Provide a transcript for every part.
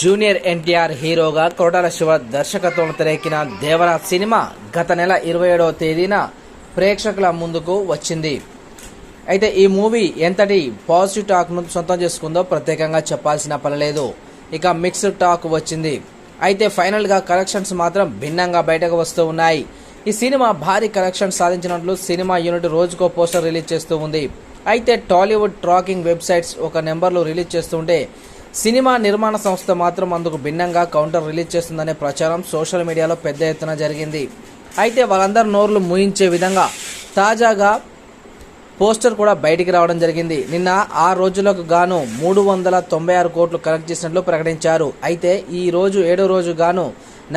Junior NTR హీరోగా కోటాల శివ దర్శకత్వంలో తెరకెక్కిన దేవరా సినిమా గత నెల ఇరవై ఏడవ తేదీన ప్రేక్షకుల ముందుకు వచ్చింది. అయితే ఈ మూవీ ఎంతటి పాజిటివ్ టాక్ను సొంతం చేసుకుందో ప్రత్యేకంగా చెప్పాల్సిన పని లేదు. ఇక మిక్స్డ్ టాక్ వచ్చింది. అయితే ఫైనల్గా కలెక్షన్స్ మాత్రం భిన్నంగా బయటకు వస్తూ ఉన్నాయి. ఈ సినిమా భారీ కలెక్షన్ సాధించినట్లు సినిమా యూనిట్ రోజుకో పోస్టర్ రిలీజ్ చేస్తూ ఉంది. అయితే టాలీవుడ్ ట్రాకింగ్ వెబ్సైట్స్ ఒక నెంబర్లు రిలీజ్ చేస్తుంటే సినిమా నిర్మాణ సంస్థ మాత్రం అందుకు భిన్నంగా కౌంటర్ రిలీజ్ చేస్తుందనే ప్రచారం సోషల్ మీడియాలో పెద్ద ఎత్తున జరిగింది. అయితే వాళ్ళందరి నోర్లు మూయించే విధంగా తాజాగా పోస్టర్ కూడా బయటికి రావడం జరిగింది. నిన్న ఆ రోజులకు గాను మూడు వందల తొంభై ఆరు కోట్లు కలెక్ట్ చేసినట్లు ప్రకటించారు. అయితే ఈ రోజు ఏడో రోజు గాను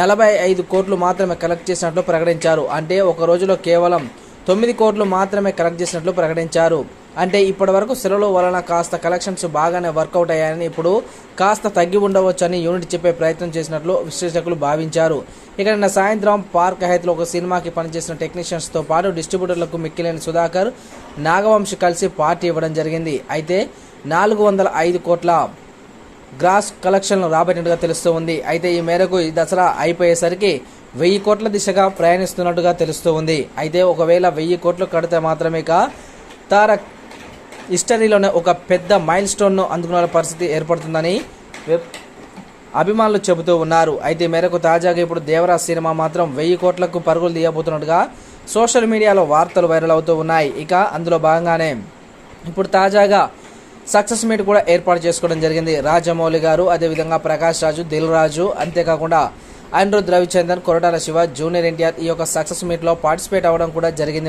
నలభై ఐదు కోట్లు మాత్రమే కలెక్ట్ చేసినట్లు ప్రకటించారు. అంటే ఒక రోజులో కేవలం తొమ్మిది కోట్లు మాత్రమే కలెక్ట్ చేసినట్లు ప్రకటించారు. అంటే ఇప్పటి వరకు సెలవుల వలన కాస్త కలెక్షన్స్ బాగానే వర్కౌట్ అయ్యాయని ఇప్పుడు కాస్త తగ్గి ఉండవచ్చని యూనిట్ చెప్పే ప్రయత్నం చేసినట్లు విశ్లేషకులు భావించారు. ఇక నిన్న సాయంత్రం పార్క్ హైత్లో ఒక సినిమాకి పనిచేసిన టెక్నీషియన్స్తో పాటు డిస్ట్రిబ్యూటర్లకు మిక్కిలేని సుధాకర్ నాగవంశ్ కలిసి పార్టీ ఇవ్వడం జరిగింది. అయితే నాలుగు వందల ఐదు కోట్ల గ్రాస్ కలెక్షన్లు రాబట్టినట్టుగా తెలుస్తూ ఉంది. అయితే ఈ మేరకు ఈ దసరా అయిపోయేసరికి వెయ్యి కోట్ల దిశగా ప్రయాణిస్తున్నట్టుగా తెలుస్తూ ఉంది. అయితే ఒకవేళ వెయ్యి కోట్లు కడితే మాత్రమే కా తారక్ హిస్టరీలోనే ఒక పెద్ద మైల్ స్టోన్ను అందుకునే పరిస్థితి ఏర్పడుతుందని వెబ్ అభిమానులు చెబుతూ ఉన్నారు. అయితే మేరకు తాజాగా ఇప్పుడు దేవరాజ్ సినిమా మాత్రం వెయ్యి కోట్లకు పరుగులు తీయబోతున్నట్టుగా సోషల్ మీడియాలో వార్తలు వైరల్ అవుతూ ఉన్నాయి. ఇక అందులో భాగంగానే ఇప్పుడు తాజాగా సక్సెస్ మీట్ కూడా ఏర్పాటు చేసుకోవడం జరిగింది. రాజమౌళి గారు అదేవిధంగా ప్రకాష్ రాజు దిల్ రాజు అంతేకాకుండా అనిరుద్ ద్రవిచందన్ కొరటాల శివ జూనియర్ ఎన్టీఆర్ ఈ యొక్క సక్సెస్ మీట్లో పార్టిసిపేట్ అవ్వడం కూడా జరిగింది.